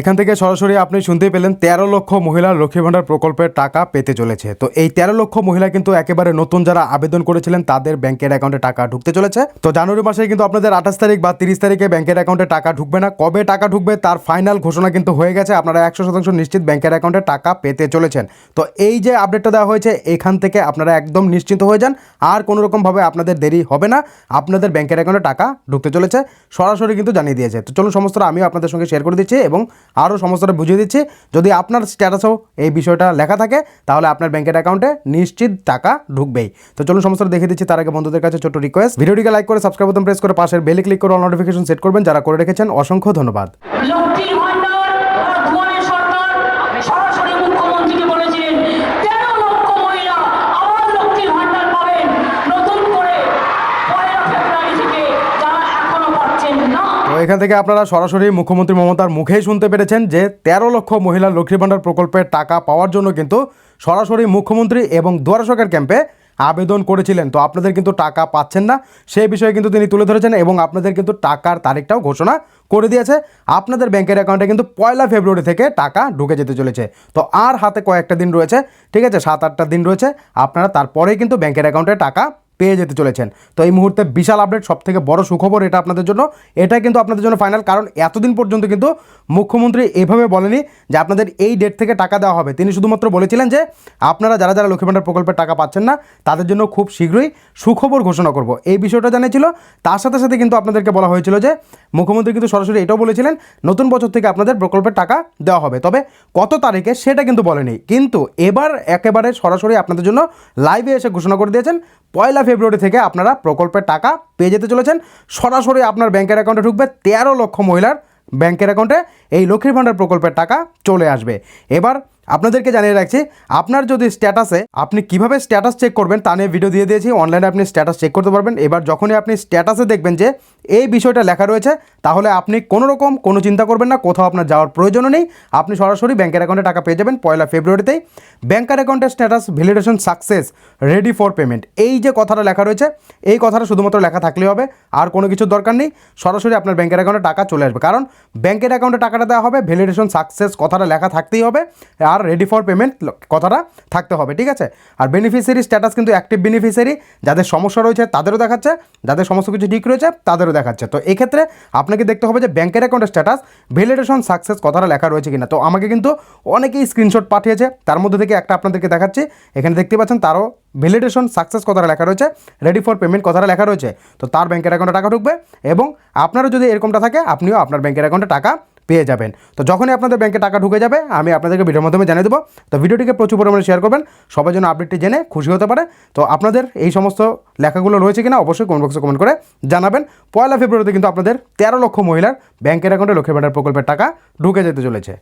এখান থেকে সরাসরি আপনি শুনতেই পেলেন, তেরো লক্ষ মহিলা লক্ষ্মী ভাণ্ডার প্রকল্পের টাকা পেতে চলেছে। তো এই তেরো লক্ষ মহিলা কিন্তু একেবারে নতুন যারা আবেদন করেছিলেন, তাদের ব্যাংকের অ্যাকাউন্টে টাকা ঢুকতে চলেছে। তো জানুয়ারি মাসে কিন্তু আপনাদের আঠাশ তারিখ বা তিরিশ তারিখে ব্যাংকের অ্যাকাউন্টে টাকা ঢুকবে না। কবে টাকা ঢুকবে তার ফাইনাল ঘোষণা কিন্তু হয়ে গেছে। আপনারা একশো শতাংশ নিশ্চিত ব্যাংকের অ্যাকাউন্টে টাকা পেতে চলেছেন। তো এই যে আপডেটটা দেওয়া হয়েছে, এখান থেকে আপনারা একদম নিশ্চিন্ত হয়ে যান। আর কোনো রকমভাবে আপনাদের দেরি হবে না। আপনাদের ব্যাংকের অ্যাকাউন্টে টাকা ঢুকতে চলেছে। সরাসরি কিন্তু জানিয়ে দিয়েছে। তো চলুন, সমস্তটা আমিও আপনাদের সঙ্গে শেয়ার করে দিচ্ছি এবং আরও সমস্তটা বুঝিয়ে দিচ্ছি। যদি আপনার স্ট্যাটাসও এই বিষয়টা লেখা থাকে, তাহলে আপনার ব্যাংকের অ্যাকাউন্টে নিশ্চিত টাকা ঢুকবেই। তো চলুন সমস্তটা দেখে দিচ্ছি তার আগে বন্ধুদের কাছে ছোটো রিকোয়েস্ট ভিডিওটিকে লাইক করে সাবস্ক্রাইব বোতাম প্রেস করে পাশের বেলে ক্লিক করে নোটিফিকেশন সেট করবেন। যারা করে রেখেছেন, অসংখ্য ধন্যবাদ লক্ষ্মীর ভান্ডার আর দুয়ারে সরকার সরাসরি মুখ্যমন্ত্রীকে বলেছিলেন তেরো লক্ষ মহিলা আবার লক্ষ্মীর ভান্ডার পাবেন নতুন করে পয়লা ফেব্রুয়ারি থেকে যারা এখনও পাচ্ছেন না তো এখান থেকে আপনারা সরাসরি মুখ্যমন্ত্রী মমতার মুখেই শুনতে পেরেছেন যে তেরো লক্ষ মহিলা লক্ষ্মী ভাণ্ডার প্রকল্পের টাকা পাওয়ার জন্য কিন্তু সরাসরি মুখ্যমন্ত্রী এবং দুয়ারা সরকার ক্যাম্পে আবেদন করেছিলেন। তো আপনাদের কিন্তু টাকা পাচ্ছেন না সেই বিষয়ে কিন্তু তিনি তুলে ধরেছেন এবং আপনাদের কিন্তু টাকার তারিখটাও ঘোষণা করে দিয়েছে। আপনাদের ব্যাংকের অ্যাকাউন্টে কিন্তু পয়লা ফেব্রুয়ারি থেকে টাকা ঢুকে যেতে চলেছে। তো আর হাতে কয়েকটা দিন রয়েছে, ঠিক আছে, সাত আটটা দিন রয়েছে, আপনারা তারপরেই কিন্তু ব্যাংকের অ্যাকাউন্টে টাকা পেয়ে যেতে চলেছেন। তো এই মুহূর্তে বিশাল আপডেট সব থেকে বড় সুখবর এটা আপনাদের জন্য। এটা কিন্তু আপনাদের জন্য ফাইনাল কারণ এতদিন পর্যন্ত কিন্তু মুখ্যমন্ত্রী এভাবে বলেনি যে আপনাদের এই ডেট থেকে টাকা দেওয়া হবে। তিনি শুধুমাত্র বলেছিলেন যে, আপনারা যারা যারা লক্ষ্মী ভাণ্ডার প্রকল্পের টাকা পাচ্ছেন না, তাদের জন্য খুব শীঘ্রই সুখবর ঘোষণা করব। এই বিষয়টা জানিয়েছিল। তার সাথে সাথে কিন্তু আপনাদেরকে বলা হয়েছিল যে, মুখ্যমন্ত্রী কিন্তু সরাসরি এটাও বলেছিলেন, নতুন বছর থেকে আপনাদের প্রকল্পের টাকা দেওয়া হবে। তবে কত তারিখে সেটা কিন্তু বলেনি। কিন্তু এবার একেবারে সরাসরি আপনাদের জন্য লাইভে এসে ঘোষণা করে দিয়েছেন। পয়লা ফেব্রুয়ারি থেকে আপনারা প্রকল্পের টাকা পেয়ে যেতে চলেছেন। সরাসরি আপনার ব্যাংকের অ্যাকাউন্টে ঢুকবে। তেরো লক্ষ মহিলার ব্যাংকের অ্যাকাউন্টে এই লক্ষ্মীর ভাণ্ডার প্রকল্পের টাকা চলে আসবে। এবার আপনাদেরকে জানিয়ে রাখছি, আপনার যদি স্ট্যাটাসে আপনি কীভাবে স্ট্যাটাস চেক করবেন তা নিয়ে ভিডিও দিয়ে দিয়েছি অনলাইনে আপনি স্ট্যাটাস চেক করতে পারবেন। এবার যখনই আপনি স্ট্যাটাসে দেখবেন যে এই বিষয়টা লেখা রয়েছে, তাহলে আপনি কোনো রকম কোনো চিন্তা করবেন না, কোথাও আপনার যাওয়ার প্রয়োজনও নেই। আপনি সরাসরি ব্যাংকের অ্যাকাউন্টে টাকা পেয়ে যাবেন পয়লা ফেব্রুয়ারিতেই। ব্যাংকের অ্যাকাউন্টের status validation success ready for payment এই যে কথাটা লেখা রয়েছে, এই কথাটা শুধুমাত্র লেখা থাকলেই হবে, আর কোনো কিছুর দরকার নেই। সরাসরি আপনার ব্যাংকের অ্যাকাউন্টে টাকা চলে আসবে। কারণ ব্যাঙ্কের অ্যাকাউন্টে টাকাটা দেওয়া হবে ভ্যালিডেশন সাকসেস কথাটা লেখা থাকতেই হবে। আর রেডি ফর পেমেন্ট কথাটা থাকতে হবে, ঠিক আছে? আর বেনিফিসিয়ারি স্ট্যাটাস কিন্তু অ্যাক্টিভ বেনিফিসিয়ারি যাদের সমস্যা রয়েছে তাদেরও দেখাচ্ছে, যাদের সমস্ত কিছু ঠিক রয়েছে তাদেরও দেখাচ্ছে। তো এক্ষেত্রে আপনাকে দেখতে হবে যে ব্যাংকের অ্যাকাউন্টের স্ট্যাটাস ভ্যালিডেশন সাকসেস কথাটা লেখা রয়েছে কিনা। তো আমাকে কিন্তু অনেকেই স্ক্রিনশট পাঠিয়েছে, তার মধ্যে থেকে একটা আপনাদেরকে দেখাচ্ছি। এখানে দেখতে পাচ্ছেন তারও ভ্যালিডেশন সাকসেস কথাটা লেখা রয়েছে রেডি ফর পেমেন্ট কথাটা লেখা রয়েছে। তো তার ব্যাংকের অ্যাকাউন্টে টাকা ঢুকবে এবং আপনারও যদি এরকমটা থাকে, আপনিও আপনার ব্যাংকের অ্যাকাউন্টে টাকা পেয়ে যাবেন। তো যখনই আপনাদের ব্যাংকে টাকা ঢুকে যাবে, আমি আপনাদেরকে ভিডিওর মাধ্যমে জানিয়ে দেবো। তো ভিডিওটিকে প্রচুর পরিমাণে শেয়ার করবেন সবাই যেন আপডেটটি জেনে খুশি হতে পারে। তো আপনাদের এই সমস্ত লেখাগুলো রয়েছে কিনা অবশ্যই কমেন্ট বক্সে কমেন্ট করে জানাবেন। পয়লা ফেব্রুয়ারিতে কিন্তু আপনাদের তেরো লক্ষ মহিলার ব্যাংকের অ্যাকাউন্টে লক্ষ্মী ভাণ্ডার প্রকল্পের টাকা ঢুকে যেতে চলেছে।